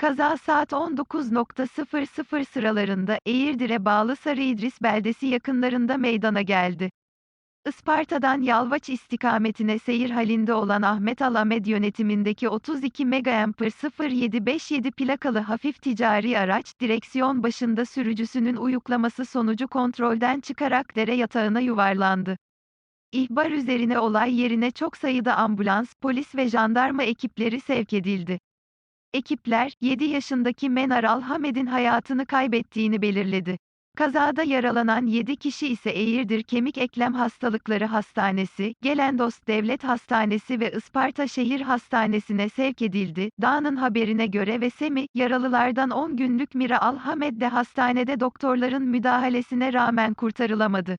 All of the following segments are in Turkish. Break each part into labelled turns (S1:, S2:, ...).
S1: Kaza saat 19.00 sıralarında Eğirdir'e bağlı Sarı İdris beldesi yakınlarında meydana geldi. Isparta'dan Yalvaç istikametine seyir halinde olan Ahmet Alamed yönetimindeki 32 Megaamper 0757 plakalı hafif ticari araç, direksiyon başında sürücüsünün uyuklaması sonucu kontrolden çıkarak dere yatağına yuvarlandı. İhbar üzerine olay yerine çok sayıda ambulans, polis ve jandarma ekipleri sevk edildi. Ekipler, 7 yaşındaki Menar Alhamed'in hayatını kaybettiğini belirledi. Kazada yaralanan 7 kişi ise Eğirdir Kemik Eklem Hastalıkları Hastanesi, Gelendost Devlet Hastanesi ve Isparta Şehir Hastanesi'ne sevk edildi. Dağ'ın haberine göre ve Semi, yaralılardan 10 günlük Mira Alhamed de hastanede doktorların müdahalesine rağmen kurtarılamadı.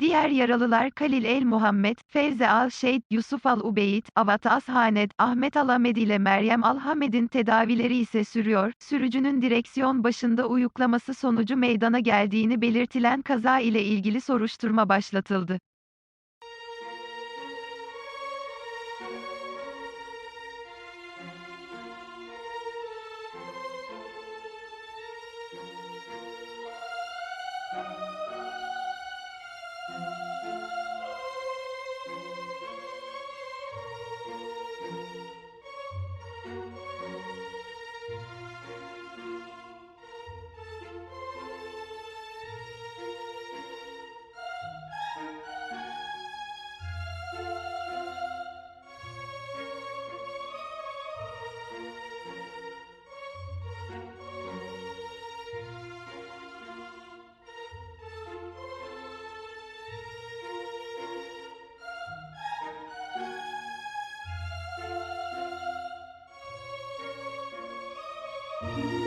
S1: Diğer yaralılar Kalil El Muhammed, Fevze Al Şeyd, Yusuf Al Ubeyd, Avat Ashanet, Ahmet Alamed ile Meryem Alhamed'in tedavileri ise sürüyor. Sürücünün direksiyon başında uyuklaması sonucu meydana geldiğini belirtilen kaza ile ilgili soruşturma başlatıldı.
S2: Thank you.